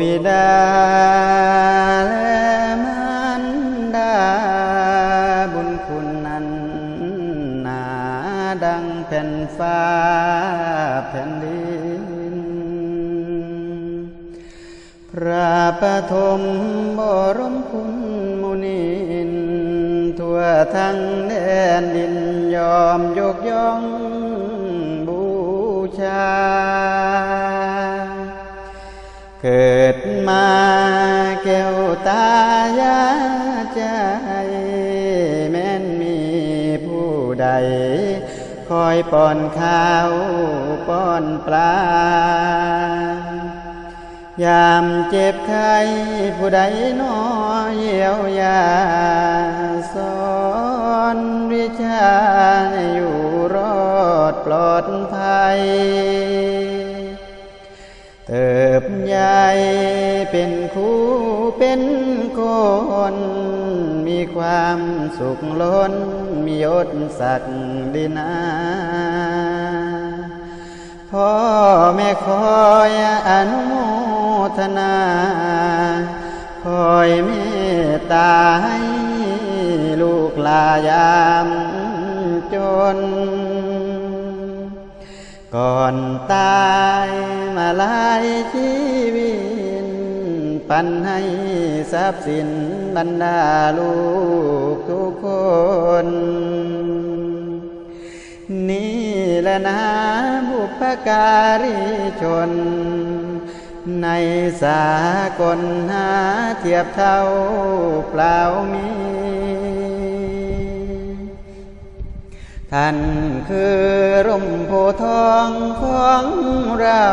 บิดาและมารดา บุญคุณนั้นหนาดังแผ่นฟ้าแผ่นดิน พระปฐมบรมคุณมุนินทั่วทั้งแดนดินยอมยกย่องบูชา เกิดมาแก้วตายาใจแม้นมีผู้ใด คอยป้อนข้าวป้อนปลายามเจ็บไข้ผู้ใดหนอเยียวยาสอนวิชาอยู่รอดปลอดภัย เป็นครูเป็นคน มีความสุขล้น มียศศักดินาพ่อแม่คอยอนุโมทนา คอยเมตตาให้ลูกลายามจน ก่อนตายมาลายชีวิต ปันให้ทรัพย์สินบรรดาลูกทุกคน นี่แหละนะบุพการีชน ในสากลหาเทียบเท่าเปล่ามีท่านคือร่มโพธิ์ทองของเรา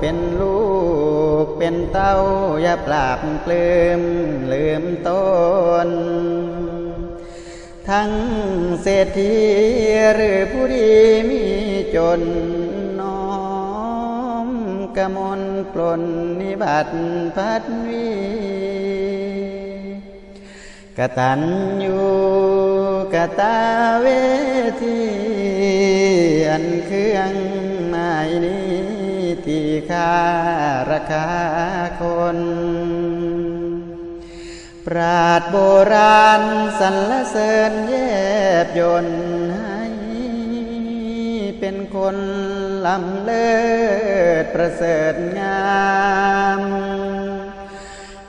เป็นลูก เป็นเต้าอย่าปราบเปลืมลืมต้นทั้งเศรษฐีหรือผู้ดีมีจนน้อมกมลปลนนิบัติพัดวีกตัญญูกตาเวทีอันเครื่องหมายนี้ ที่ค่าราคาคน ปราดโบราณสรรเสริญแยบยนให้เป็นคนลำเลิศประเสริฐงาม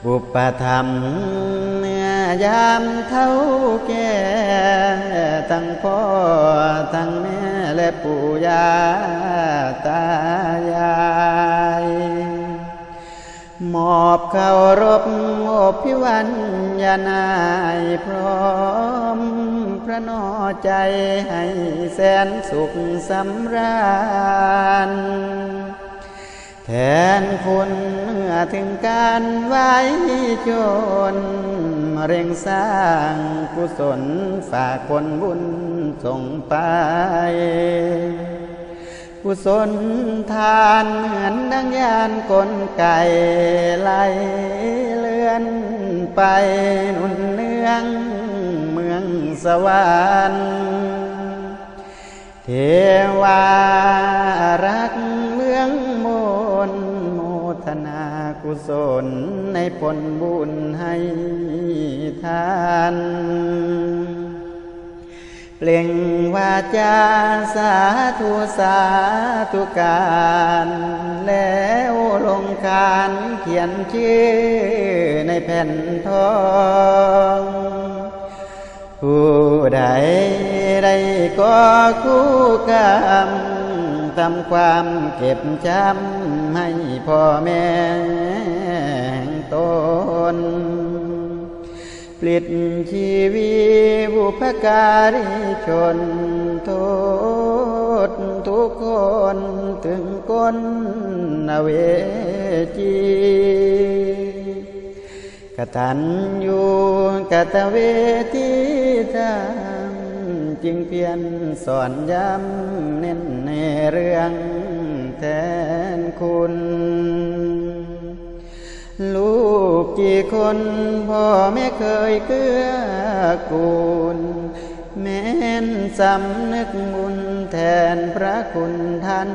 บุปธรรมยามเท่าแก่ ทั้งพ่อทั้งแม่และปู่ย่าตายายมอบเคารพโอพิวันยานายพร้อม พระนอใจให้แสนสุขสำราญแทนคุณ ถึงการไว้ชนเร่งสร้างกุศลฝากผลบุญส่งไป กุศลทานเหมือนดังยานกลไก่ไหลเลื่อนไปนุนเนืองเมืองสวรรค์เทวารัก ศลในผลบุญให้ทานเปล่งวาจาสาธุสาธุการ แล้วลงคานเขียนชื่อในแผ่นทองผู้ใดได้ก็คู่กรรม ทำความเก็บจำให้พ่อแม่ตนปลิดชีวีบุพการีชนโทษทุกคนถึงก้นอเวจีกตัญญูกตเวทีธรรม จึงเพียนสอนย้ำเน้นในเรื่องแทนคุณ ลูกกี่คนพ่อไม่เคยเกื้อกูล แม้นสำนึกบุญแทนพระคุณท่าน